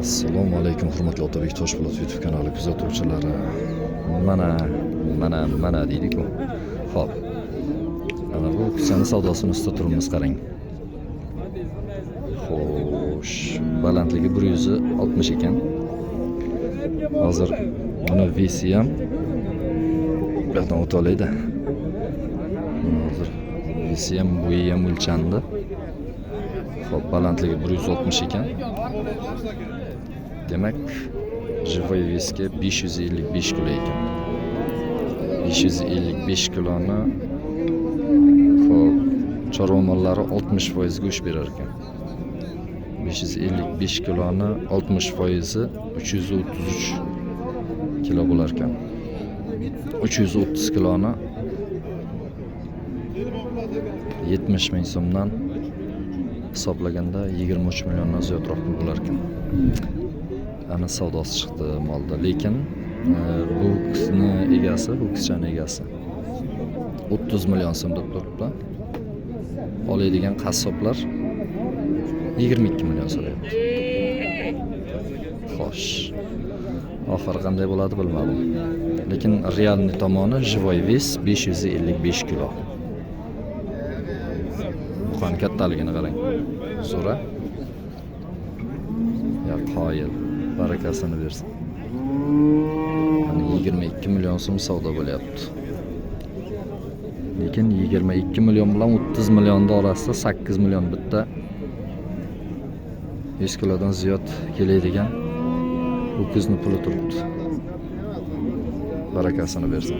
assalomu alaykum hurmatli otabek toshpo'lat youtube kanali kuzatuvchilari mana mana mana deydiku ho'p mana bu kuchani savdosini ustida turibmiz qarang xo'sh balandligi bir yuz oltmish ekan hozir buni vesi ham bu yoqdan o'tib olayda Mana hozir vesi ham bo'yi ham o'lchandi ho'p balandligi bir yuz oltmish ekan Demek живой веске 555 kilo ekan 555 kiloni hop chorva mollari 60 foiz go'sht berar ekan 555 kiloni 60 foizi 333 kilo bo'lar ekan 330 kiloni 70 ming so'mdan hisoblaganda 23 milliondan ziyodroq pul bo'lar ekan ana savdosi chiqdi molda. Lekin e, bu qisni egasi bu qizchani egasi 30 million so'm oladigan qassoblar 22 million so'rayapti xo'sh oxiri qanday bo'ladi bilmadim lekin realniy tomoni живой вес 555 kilo buqani kattaligini qarang zo'ra ya qoyil barakasini bersin yani 22 million so'm savdo bo'lyapti lekin 22 million bilan 30 millionni orasida 8 million bitta. 100 kilodan ziyod keladigan ho'kizni puli turibdi. Barakasini bersin